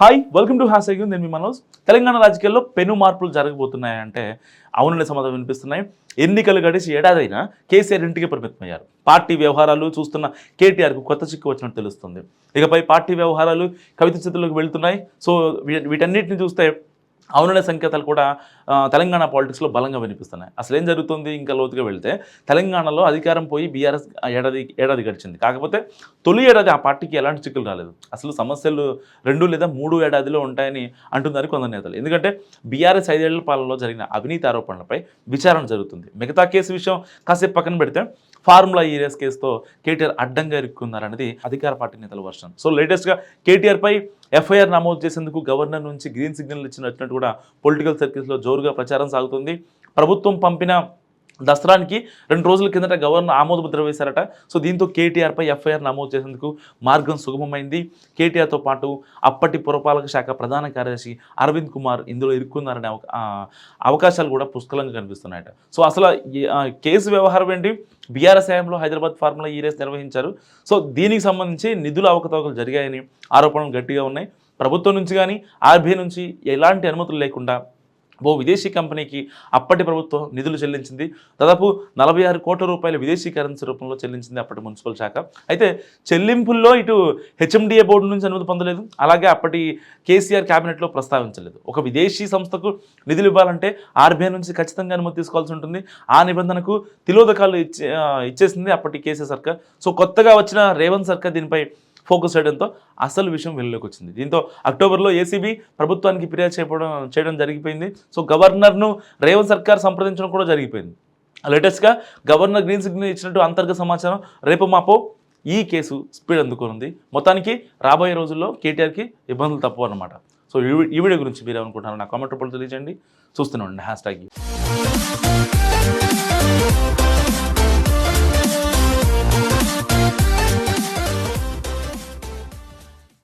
Hi welcome to has నేను మీ మనోజ్. తెలంగాణ రాజకీయాల్లో పెను మార్పులు జరగబోతున్నాయంటే అవునని సమాధానం వినిపిస్తున్నాయి. ఎన్నికలు గడిచి ఏడాదైనా కేసీఆర్ ఇంటికి పరిమితమయ్యారు. పార్టీ వ్యవహారాలు చూస్తున్న కేటీఆర్కు కొత్త చిక్కు వచ్చినట్టు తెలుస్తుంది. ఇకపై పార్టీ వ్యవహారాలు కవిత చేతుల్లోకి వెళ్తున్నాయి. సో వీటన్నిటిని చూస్తే అవుననే సంకేతాలు కూడా తెలంగాణ పాలిటిక్స్లో బలంగా వినిపిస్తున్నాయి. అసలు ఏం జరుగుతుంది? ఇంకా లోతుగా వెళ్తే తెలంగాణలో అధికారం పోయి బీఆర్ఎస్ ఏడాది ఏడాది గడిచింది. కాకపోతే తొలి ఏడాది ఆ పార్టీకి ఎలాంటి చిక్కులు రాలేదు. అసలు సమస్యలు రెండు లేదా మూడు ఏడాదిలో ఉంటాయని అంటున్నారు కొందరు నేతలు. ఎందుకంటే బీఆర్ఎస్ ఐదేళ్ళ పాలనలో జరిగిన అవినీతి ఆరోపణలపై విచారణ జరుగుతుంది. మిగతా కేసు విషయం కాసేపు పక్కన పెడితే ఫార్ములా ఈరియస్ కేసుతో కేటీఆర్ అడ్డంగా ఇరుక్కున్నారనేది అధికార పార్టీ నేతల వర్షన్ సో లేటెస్ట్గా కేటీఆర్పై ఎఫ్ఐఆర్ నమోదు చేసేందుకు గవర్నర్ నుంచి గ్రీన్ సిగ్నల్ ఇచ్చినట్టు కూడా పొలిటికల్ సర్కిల్స్లో జోరుగా ప్రచారం సాగుతుంది. ప్రభుత్వం పంపిన దసరానికి రెండు రోజుల కిందట గవర్నర్ ఆమోద ముద్ర వేశారట. సో దీంతో కేటీఆర్పై ఎఫ్ఐఆర్ నమోదు చేసేందుకు మార్గం సుగమమైంది. కేటీఆర్తో పాటు అప్పటి పురపాలక శాఖ ప్రధాన కార్యదర్శి అరవింద్ కుమార్ ఇందులో ఇరుక్కున్నారనే అవకాశాలు కూడా పుష్కలంగా కనిపిస్తున్నాయట. సో అసలు కేసు వ్యవహారం ఏంటి? బీఆర్ఎస్ హయాంలో హైదరాబాద్ ఫార్ములా ఈ రేస్ నిర్వహించారు. సో దీనికి సంబంధించి నిధుల అవకతవకలు జరిగాయని ఆరోపణలు గట్టిగా ఉన్నాయి. ప్రభుత్వం నుంచి కానీ ఆర్బీఐ నుంచి ఎలాంటి అనుమతులు లేకుండా ఓ విదేశీ కంపెనీకి అప్పటి ప్రభుత్వం నిధులు చెల్లించింది. దాదాపు నలభై ఆరు కోట్ల రూపాయల విదేశీ కరెన్సీ రూపంలో చెల్లించింది అప్పటి మున్సిపల్ శాఖ. అయితే చెల్లింపుల్లో ఇటు హెచ్ఎండిఏ బోర్డు నుంచి అనుమతి పొందలేదు. అలాగే అప్పటి కేసీఆర్ క్యాబినెట్లో ప్రస్తావించలేదు. ఒక విదేశీ సంస్థకు నిధులు ఇవ్వాలంటే ఆర్బీఐ నుంచి ఖచ్చితంగా అనుమతి తీసుకోవాల్సి ఉంటుంది. ఆ నిబంధనకు తిలోదకాలు ఇచ్చే ఇచ్చేసింది అప్పటి కేసీఆర్ సర్కార్. సో కొత్తగా వచ్చిన రేవంత్ సర్కార్ దీనిపై ఫోకస్ చేయడంతో అసలు విషయం వెలుగులోకి వచ్చింది. దీంతో అక్టోబర్లో ఏసీబీ ప్రభుత్వానికి ఫిర్యాదు చేయడం చేయడం జరిగిపోయింది. సో గవర్నర్ను రేవంత్ సర్కార్ సంప్రదించడం కూడా జరిగిపోయింది. లేటెస్ట్గా గవర్నర్ గ్రీన్ సిగ్నల్ ఇచ్చినట్టు అంతర్గత సమాచారం రేపు మాపో ఈ కేసు స్పీడ్ అందుకోనుంది. మొత్తానికి రాబోయే రోజుల్లో కేటీఆర్కి ఇబ్బందులు తప్పవు అనమాట సో ఈ వీడియో గురించి మీరు ఏమనుకుంటున్నారో నా కామెంట్ రూపంలో తెలియజేయండి. చూస్తూనే ఉండండి హ్యాష్ ట్యాగ్.